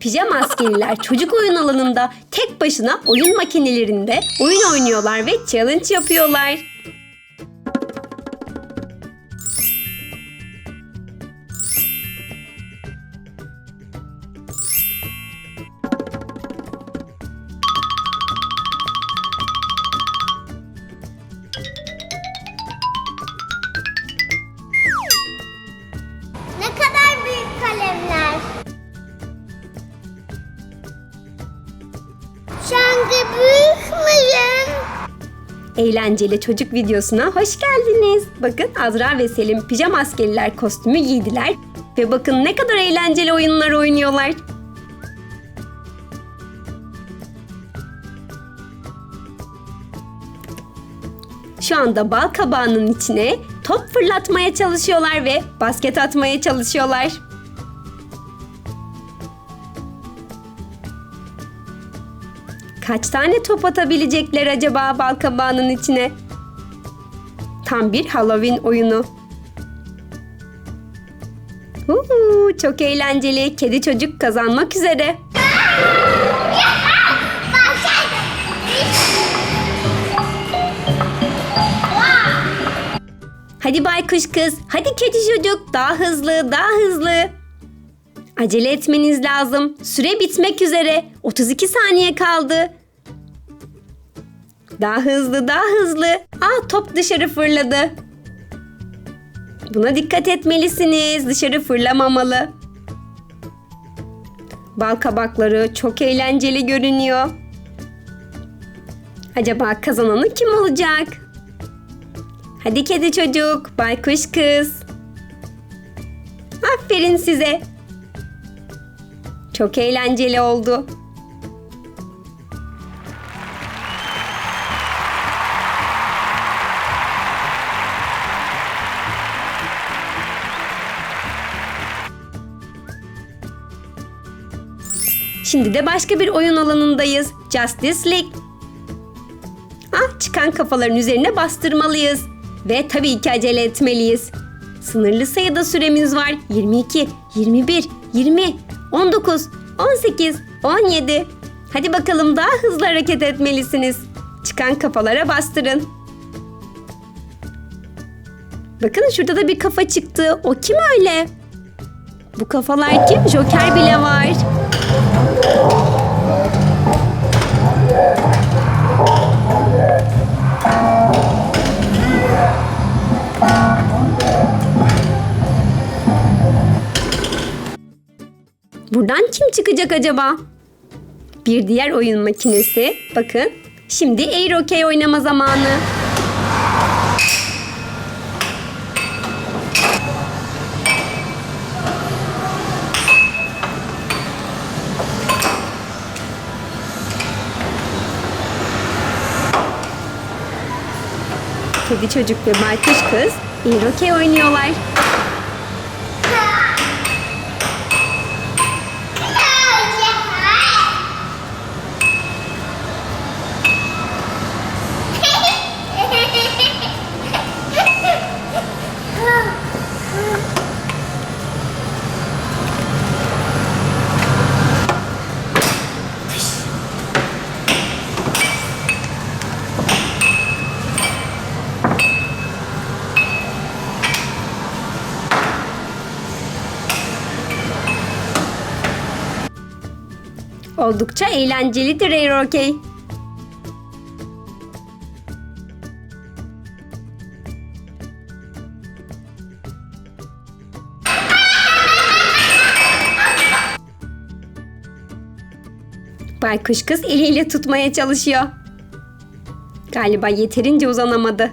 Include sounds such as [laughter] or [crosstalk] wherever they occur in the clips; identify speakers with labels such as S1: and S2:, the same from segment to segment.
S1: Pijama askeriler çocuk oyun alanında tek başına oyun makinelerinde oyun oynuyorlar ve challenge yapıyorlar. Eğlenceli çocuk videosuna hoş geldiniz. Bakın Azra ve Selim pijama askeriler kostümü giydiler ve bakın ne kadar eğlenceli oyunlar oynuyorlar. Şu anda bal kabağının içine top fırlatmaya çalışıyorlar ve basket atmaya çalışıyorlar. Kaç tane top atabilecekler acaba bal kabağının içine? Tam bir Halloween oyunu. Uhu, çok eğlenceli. Kedi çocuk kazanmak üzere. Hadi baykuş kız, hadi kedi çocuk, daha hızlı, daha hızlı. Acele etmeniz lazım. Süre bitmek üzere. 32 saniye kaldı. Daha hızlı, daha hızlı. Aa top dışarı fırladı. Buna dikkat etmelisiniz. Dışarı fırlamamalı. Bal kabakları çok eğlenceli görünüyor. Acaba kazananı kim olacak? Hadi kedi çocuk, baykuş kız. Aferin size. Çok eğlenceli oldu. Şimdi de başka bir oyun alanındayız. Justice League. Ah çıkan kafaların üzerine bastırmalıyız. Ve tabii ki acele etmeliyiz. Sınırlı sayıda süremiz var. 22, 21, 20, 19, 18, 17. Hadi bakalım daha hızlı hareket etmelisiniz. Çıkan kafalara bastırın. Bakın şurada da bir kafa çıktı. O kim öyle? Bu kafalar kim? Joker bile var. Buradan kim çıkacak acaba? Bir diğer oyun makinesi. Bakın. Şimdi Air Hockey oynama zamanı. Kedi çocuk ve baykuş kız Air Hockey oynuyorlar. Oldukça eğlencelidir Air Hockey. Baykuş kız eliyle tutmaya çalışıyor. Galiba yeterince uzanamadı.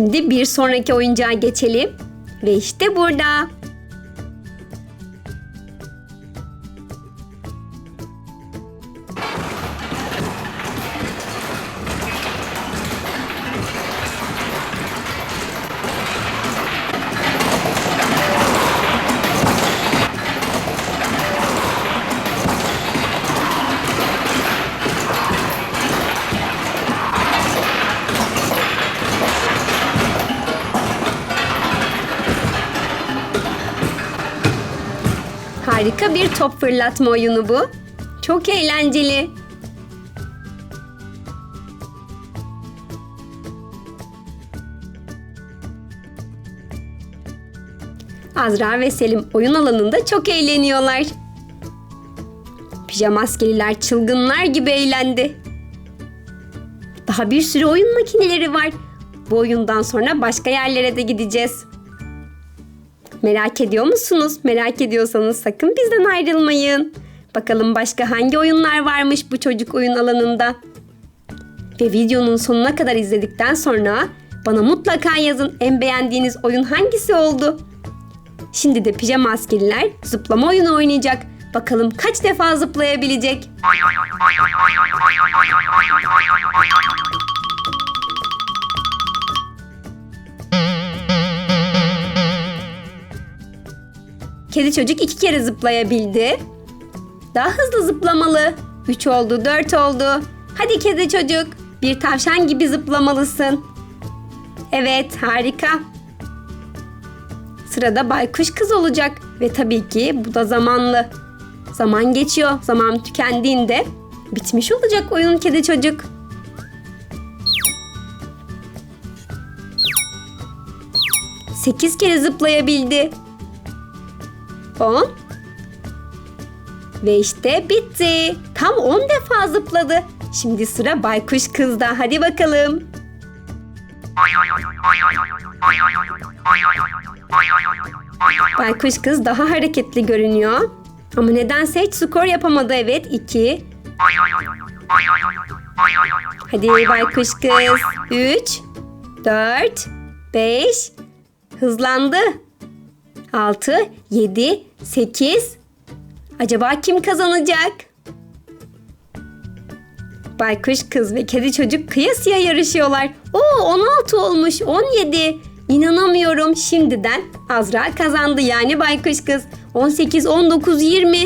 S1: Şimdi bir sonraki oyuncağa geçelim. Ve işte burada. Harika bir top fırlatma oyunu bu. Çok eğlenceli. Azra ve Selim oyun alanında çok eğleniyorlar. Pijama askeriler çılgınlar gibi eğlendi. Daha bir sürü oyun makineleri var. Bu oyundan sonra başka yerlere de gideceğiz. Merak ediyor musunuz? Merak ediyorsanız sakın bizden ayrılmayın. Bakalım başka hangi oyunlar varmış bu çocuk oyun alanında. Ve videonun sonuna kadar izledikten sonra bana mutlaka yazın en beğendiğiniz oyun hangisi oldu? Şimdi de pijama askeriler zıplama oyunu oynayacak. Bakalım kaç defa zıplayabilecek? Kedi çocuk iki kere zıplayabildi. Daha hızlı zıplamalı. Üç oldu, dört oldu. Hadi kedi çocuk, bir tavşan gibi zıplamalısın. Evet, harika. Sırada baykuş kız olacak ve tabii ki bu da zamanlı. Zaman geçiyor, zaman tükendiğinde bitmiş olacak oyun kedi çocuk. Sekiz kere zıplayabildi. 10. Ve işte bitti. Tam 10 defa zıpladı. Şimdi sıra baykuş kızda. Hadi bakalım. Baykuş kız daha hareketli görünüyor. Ama nedense hiç skor yapamadı. Evet 2. Hadi baykuş kız. 3. 4. 5. Hızlandı. 6, 7, 8. Acaba kim kazanacak? Baykuş kız ve kedi çocuk kıyasıya yarışıyorlar. Oo 16 olmuş 17. İnanamıyorum şimdiden Azra kazandı yani baykuş kız. 18, 19, 20.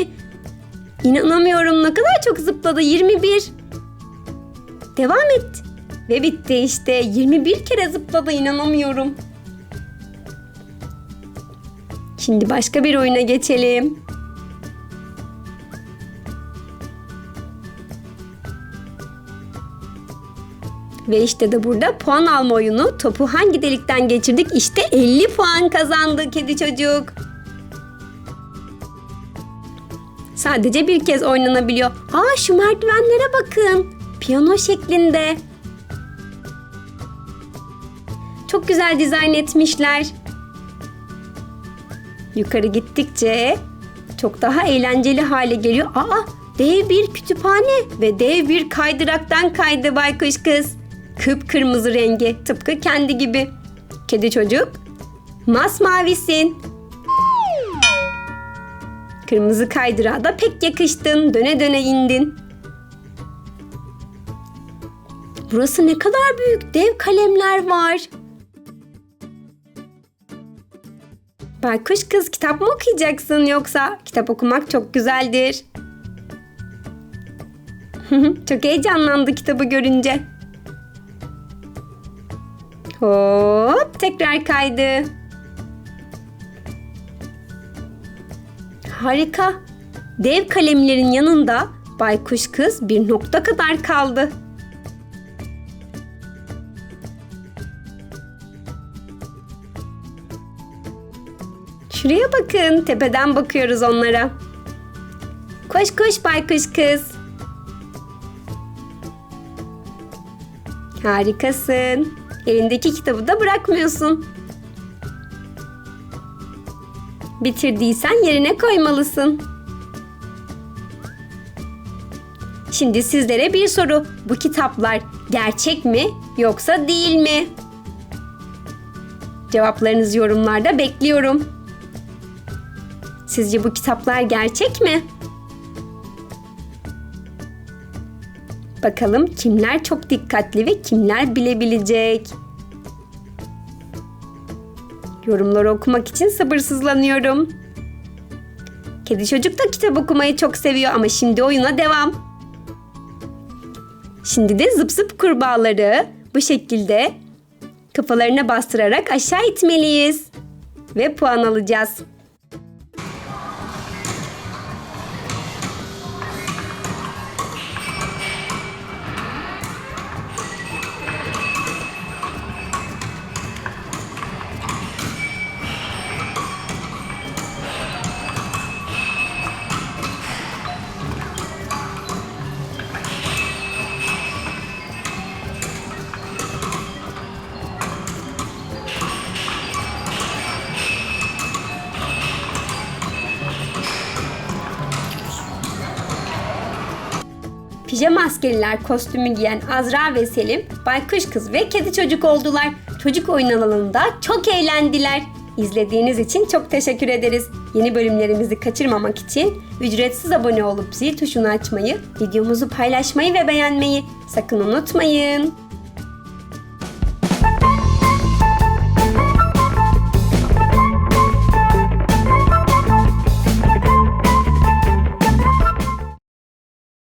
S1: İnanamıyorum ne kadar çok zıpladı 21. Devam et. Ve bitti işte 21 kere zıpladı inanamıyorum. Şimdi başka bir oyuna geçelim. Ve işte de burada puan alma oyunu. Topu hangi delikten geçirdik? İşte 50 puan kazandı kedi çocuk. Sadece bir kez oynanabiliyor. Aa şu merdivenlere bakın. Piyano şeklinde. Çok güzel dizayn etmişler. Yukarı gittikçe çok daha eğlenceli hale geliyor. Aa dev bir kütüphane ve dev bir kaydıraktan kaydı baykuş kız. Kıpkırmızı rengi tıpkı kendi gibi. Kedi çocuk masmavisin. Kırmızı kaydırağa da pek yakıştın. Döne döne indin. Burası ne kadar büyük dev kalemler var. Baykuş kız kitap mı okuyacaksın yoksa? Kitap okumak çok güzeldir. [laughs] çok heyecanlandı kitabı görünce. Hop tekrar kaydı. Harika. Dev kalemlerin yanında baykuş kız bir nokta kadar kaldı. Şuraya bakın. Tepeden bakıyoruz onlara. Koş koş baykuş kız. Harikasın. Elindeki kitabı da bırakmıyorsun. Bitirdiysen yerine koymalısın. Şimdi sizlere bir soru. Bu kitaplar gerçek mi yoksa değil mi? Cevaplarınızı yorumlarda bekliyorum. Sizce bu kitaplar gerçek mi? Bakalım kimler çok dikkatli ve kimler bilebilecek? Yorumları okumak için sabırsızlanıyorum. Kedi çocuk da kitap okumayı çok seviyor ama şimdi oyuna devam. Şimdi de zıp zıp kurbağaları bu şekilde kafalarına bastırarak aşağı itmeliyiz. Ve puan alacağız. Pijama askeriler kostümü giyen Azra ve Selim, baykuş kız ve kedi çocuk oldular. Çocuk oyun alanında çok eğlendiler. İzlediğiniz için çok teşekkür ederiz. Yeni bölümlerimizi kaçırmamak için ücretsiz abone olup zil tuşunu açmayı, videomuzu paylaşmayı ve beğenmeyi sakın unutmayın.